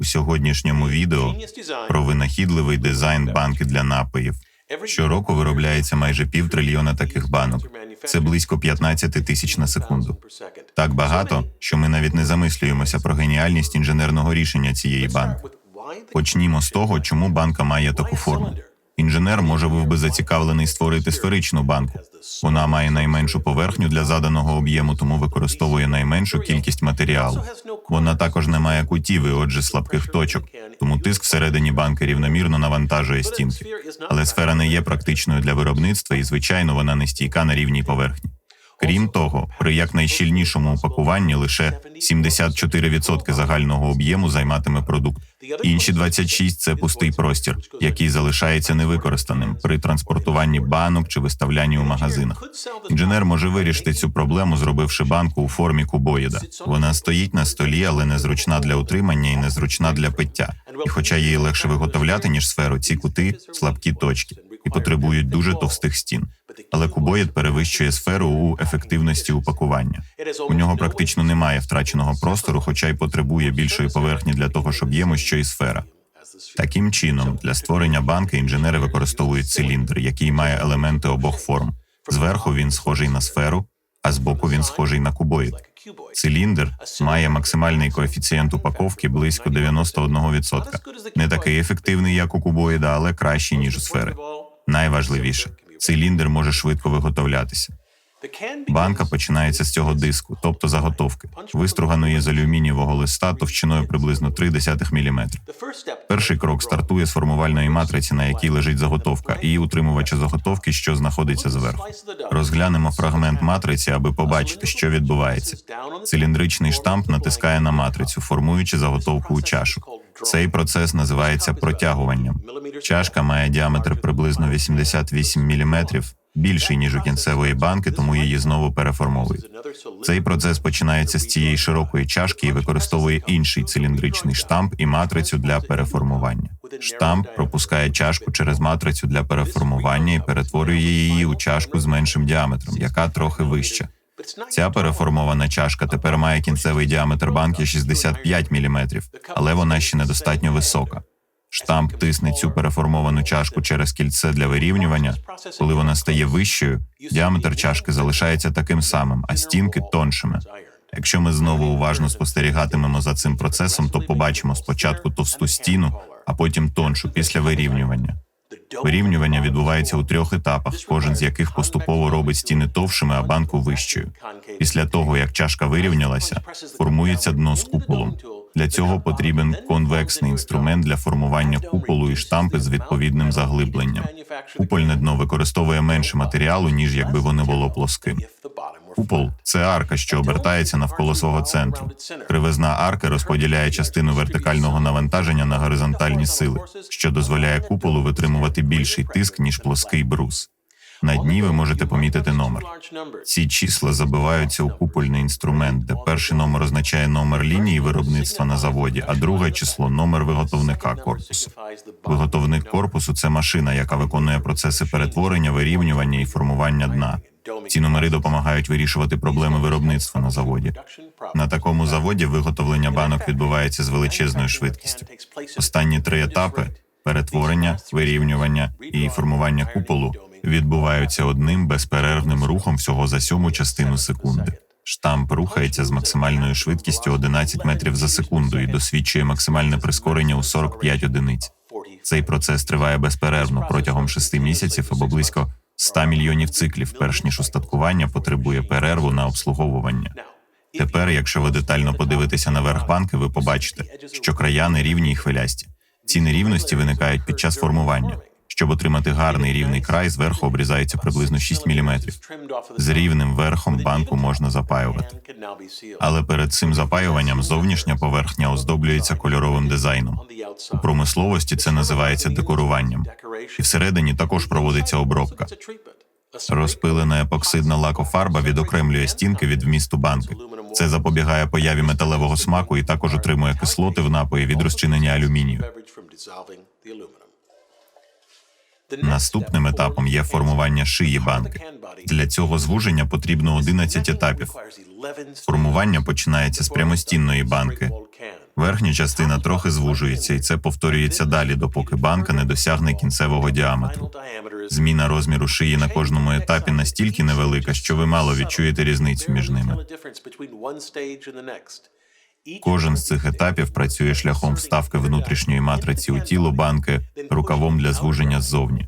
У сьогоднішньому відео про винахідливий дизайн банки для напоїв. Щороку виробляється майже півтрильйона таких банок. Це близько 15 тисяч на секунду. Так багато, що ми навіть не замислюємося про геніальність інженерного рішення цієї банки. Почнімо з того, чому банка має таку форму. Інженер може був би зацікавлений створити сферичну банку. Вона має найменшу поверхню для заданого об'єму, тому використовує найменшу кількість матеріалу. Вона також не має кутів і, отже, слабких точок, тому тиск всередині банки рівномірно навантажує стінки. Але сфера не є практичною для виробництва, і звичайно, вона не стійка на рівній поверхні. Крім того, при якнайщільнішому упакуванні лише 74% загального об'єму займатиме продукт. Інші 26% – це пустий простір, який залишається невикористаним при транспортуванні банок чи виставлянні у магазинах. Інженер може вирішити цю проблему, зробивши банку у формі кубоїда. Вона стоїть на столі, але незручна для утримання і незручна для пиття. І хоча її легше виготовляти ніж сферу, ці кути слабкі точки і потребують дуже товстих стін. Але кубоїд перевищує сферу у ефективності упакування. У нього практично немає втраченого простору, хоча й потребує більшої поверхні для того ж об'єму, що і сфера. Таким чином, для створення банки інженери використовують циліндр, який має елементи обох форм. Зверху він схожий на сферу, а збоку він схожий на кубоїд. Циліндр має максимальний коефіцієнт упаковки близько 91%. Не такий ефективний, як у кубоїда, але кращий ніж у сфери. Найважливіше, циліндр може швидко виготовлятися. Банка починається з цього диску, тобто заготовки, виструганої з алюмінієвого листа товщиною приблизно 0,3 мм. Перший крок стартує з формувальної матриці, на якій лежить заготовка, і утримувача заготовки, що знаходиться зверху. Розглянемо фрагмент матриці, аби побачити, що відбувається. Циліндричний штамп натискає на матрицю, формуючи заготовку у чашу. Цей процес називається протягуванням. Чашка має діаметр приблизно 88 мм, більший ніж у кінцевої банки, тому її знову переформовують. Цей процес починається з цієї широкої чашки і використовує інший циліндричний штамп і матрицю для переформування. Штамп пропускає чашку через матрицю для переформування і перетворює її у чашку з меншим діаметром, яка трохи вища. Ця переформована чашка тепер має кінцевий діаметр банки 65 мм, але вона ще недостатньо висока. Штамп тисне цю переформовану чашку через кільце для вирівнювання. Коли вона стає вищою, діаметр чашки залишається таким самим, а стінки тоншими. Якщо ми знову уважно спостерігатимемо за цим процесом, то побачимо спочатку товсту стіну, а потім тоншу після вирівнювання. Вирівнювання відбувається у трьох етапах, кожен з яких поступово робить стіни товшими, а банку вищою. Після того, як чашка вирівнялася, формується дно з куполом. Для цього потрібен конвексний інструмент для формування куполу і штампи з відповідним заглибленням. Купольне дно використовує менше матеріалу, ніж якби воно було плоским. Купол це арка, що обертається навколо свого центру. Кривизна арки розподіляє частину вертикального навантаження на горизонтальні сили, що дозволяє куполу витримувати більший тиск ніж плоский брус. На дні ви можете помітити номер. Ці числа забиваються у купольний інструмент, де перший номер означає номер лінії виробництва на заводі, а друге число номер виготовника корпусу. Виготовник корпусу це машина, яка виконує процеси перетворення, вирівнювання і формування дна. Ці номери допомагають вирішувати проблеми виробництва на заводі. На такому заводі виготовлення банок відбувається з величезною швидкістю. Останні три етапи перетворення, вирівнювання і формування куполу відбуваються одним безперервним рухом всього за сьому частину секунди. Штамп рухається з максимальною швидкістю 11 метрів за секунду і досвідчує максимальне прискорення у 45 одиниць. Цей процес триває безперервно протягом 6 місяців або близько 100 мільйонів циклів, перш ніж устаткування потребує перерву на обслуговування. Тепер, якщо ви детально подивитеся на верх банки, ви побачите, що края нерівні й хвилясті. Ці нерівності виникають під час формування. Щоб отримати гарний рівний край, зверху обрізається приблизно 6 мм. З рівним верхом банку можна запаювати. Але перед цим запаюванням зовнішня поверхня оздоблюється кольоровим дизайном. У промисловості це називається декоруванням. І всередині також проводиться обробка. Розпилена епоксидна лакофарба відокремлює стінки від вмісту банки. Це запобігає появі металевого смаку і також отримує кислоти в напої від розчинення алюмінію. Наступним етапом є формування шиї банки. Для цього звуження потрібно 11 етапів. Формування починається з прямостінної банки. Верхня частина трохи звужується, і це повторюється далі, допоки банка не досягне кінцевого діаметру. Зміна розміру шиї на кожному етапі настільки невелика, що ви мало відчуєте різницю між ними. Кожен з цих етапів працює шляхом вставки внутрішньої матриці у тіло банки рукавом для звуження ззовні.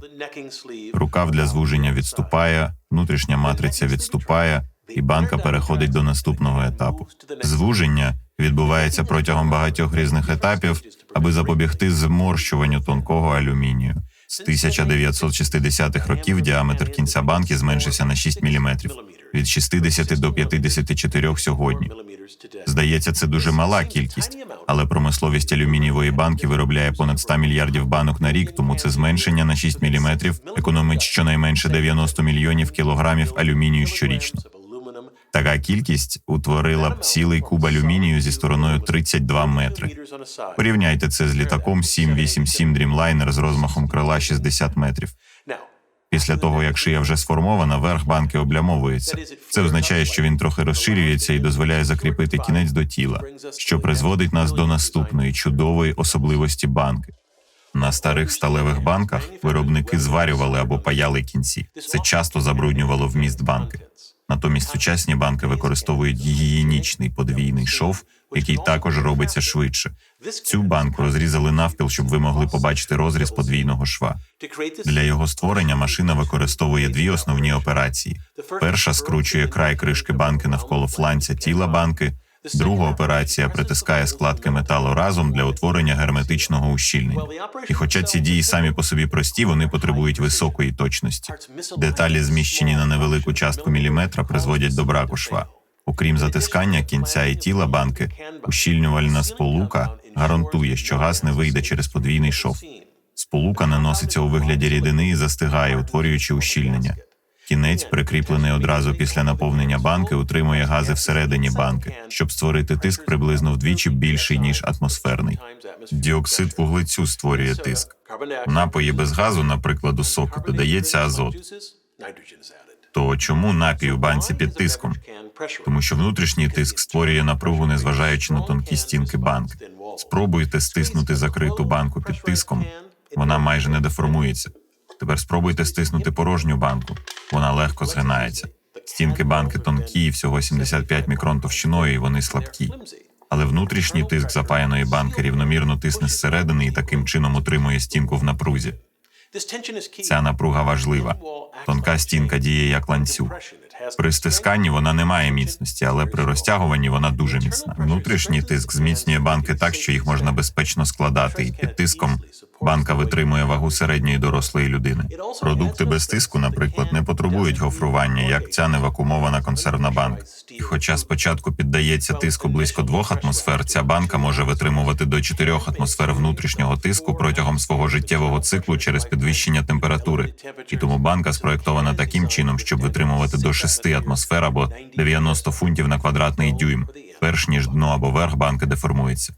Рукав для звуження відступає, внутрішня матриця відступає, і банка переходить до наступного етапу. Звуження відбувається протягом багатьох різних етапів, аби запобігти зморщуванню тонкого алюмінію. З 1960-х років діаметр кінця банки зменшився на 6 мм, від 60 до 54 сьогодні. Здається, це дуже мала кількість, але промисловість алюмінієвої банки виробляє понад 100 мільярдів банок на рік, тому це зменшення на 6 мм економить щонайменше 90 мільйонів кілограмів алюмінію щорічно. Така кількість утворила б цілий куб алюмінію зі стороною 32 метри. Порівняйте це з літаком 787 Dreamliner з розмахом крила 60 метрів. Після того, як шия вже сформована, верх банки облямовується. Це означає, що він трохи розширюється і дозволяє закріпити кінець до тіла, що призводить нас до наступної чудової особливості банки. На старих сталевих банках виробники зварювали або паяли кінці. Це часто забруднювало вміст банки. Натомість сучасні банки використовують гігієнічний подвійний шов, який також робиться швидше. Цю банку розрізали навпіл, щоб ви могли побачити розріз подвійного шва. Для його створення машина використовує дві основні операції: перша скручує край кришки банки навколо фланця тіла банки. Друга операція притискає складки металу разом для утворення герметичного ущільнення. І хоча ці дії самі по собі прості, вони потребують високої точності. Деталі, зміщені на невелику частку міліметра, призводять до браку шва. Окрім затискання кінця і тіла банки, ущільнювальна сполука гарантує, що газ не вийде через подвійний шов. Сполука наноситься у вигляді рідини і застигає, утворюючи ущільнення. Кінець, прикріплений одразу після наповнення банки, утримує гази всередині банки, щоб створити тиск приблизно вдвічі більший ніж атмосферний. Діоксид вуглецю створює тиск. В напої без газу, наприклад, у сок, додається азот. То чому напій у банці під тиском? Тому що внутрішній тиск створює напругу, незважаючи на тонкі стінки банки. Спробуйте стиснути закриту банку під тиском. Вона майже не деформується. Тепер спробуйте стиснути порожню банку. Вона легко згинається. Стінки банки тонкі, всього 75 мікрон товщиною, і вони слабкі. Але внутрішній тиск запаяної банки рівномірно тисне зсередини і таким чином утримує стінку в напрузі. Ця напруга важлива. Тонка стінка діє як ланцюг. При стисканні вона не має міцності, але при розтягуванні вона дуже міцна. Внутрішній тиск зміцнює банки так, що їх можна безпечно складати, і під тиском банка витримує вагу середньої дорослої людини. Продукти без тиску, наприклад, не потребують гофрування, як ця невакумована консервна банка. І хоча спочатку піддається тиску близько двох атмосфер, ця банка може витримувати до чотирьох атмосфер внутрішнього тиску протягом свого життєвого циклу через підвищення температури. І тому банка спроєктована таким чином, щоб витримувати до 6 атмосфер або 90 фунтів на квадратний дюйм, перш ніж дно або верх банки деформується.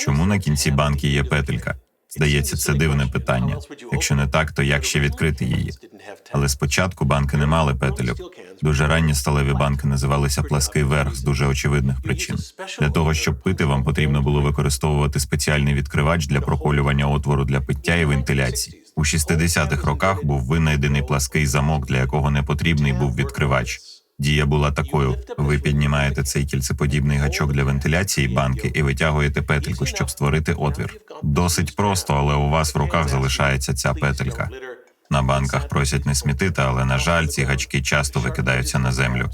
Чому на кінці банки є петелька? Здається, це дивне питання. Якщо не так, то як ще відкрити її? Але спочатку банки не мали петельок. Дуже ранні сталеві банки називалися плаский верх з дуже очевидних причин. Для того щоб пити, вам потрібно було використовувати спеціальний відкривач для проколювання отвору для пиття і вентиляції. У 60-х роках був винайдений плаский замок, для якого не потрібний був відкривач. Дія була такою: ви піднімаєте цей кільцеподібний гачок для вентиляції банки і витягуєте петельку, щоб створити отвір. Досить просто, але у вас в руках залишається ця петелька. На банках просять не смітити, але на жаль, ці гачки часто викидаються на землю.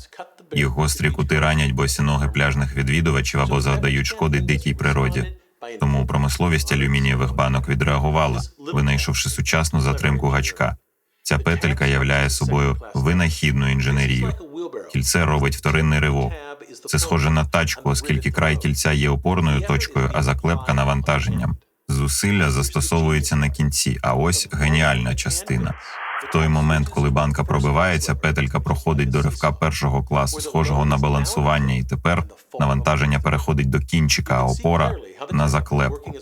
Їх гострі кути ранять босі ноги пляжних відвідувачів або завдають шкоди дикій природі. Тому промисловість алюмінієвих банок відреагувала, винайшовши сучасну затримку гачка. Ця петелька являє собою винахідну інженерію. Кільце робить вторинний ривок. Це схоже на тачку, оскільки край кільця є опорною точкою, а заклепка навантаженням. Зусилля застосовується на кінці, а ось геніальна частина. В той момент, коли банка пробивається, петелька проходить до ривка першого класу, схожого на балансування, і тепер навантаження переходить до кінчика, а опора на заклепку.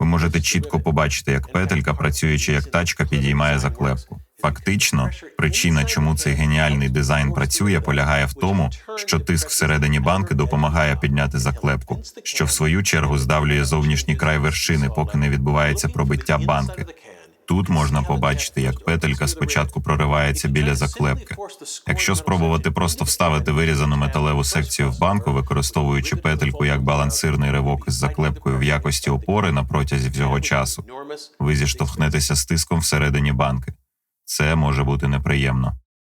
Ви можете чітко побачити, як петелька, працюючи як тачка, підіймає заклепку. Фактично, причина, чому цей геніальний дизайн працює, полягає в тому, що тиск всередині банки допомагає підняти заклепку, що в свою чергу здавлює зовнішній край вершини, поки не відбувається пробиття банки. Тут можна побачити, як петелька спочатку проривається біля заклепки. Якщо спробувати просто вставити вирізану металеву секцію в банку, використовуючи петельку як балансирний ривок із заклепкою в якості опори на протязі всього часу, ви зіштовхнетеся з тиском всередині банки. Це може бути неприємно.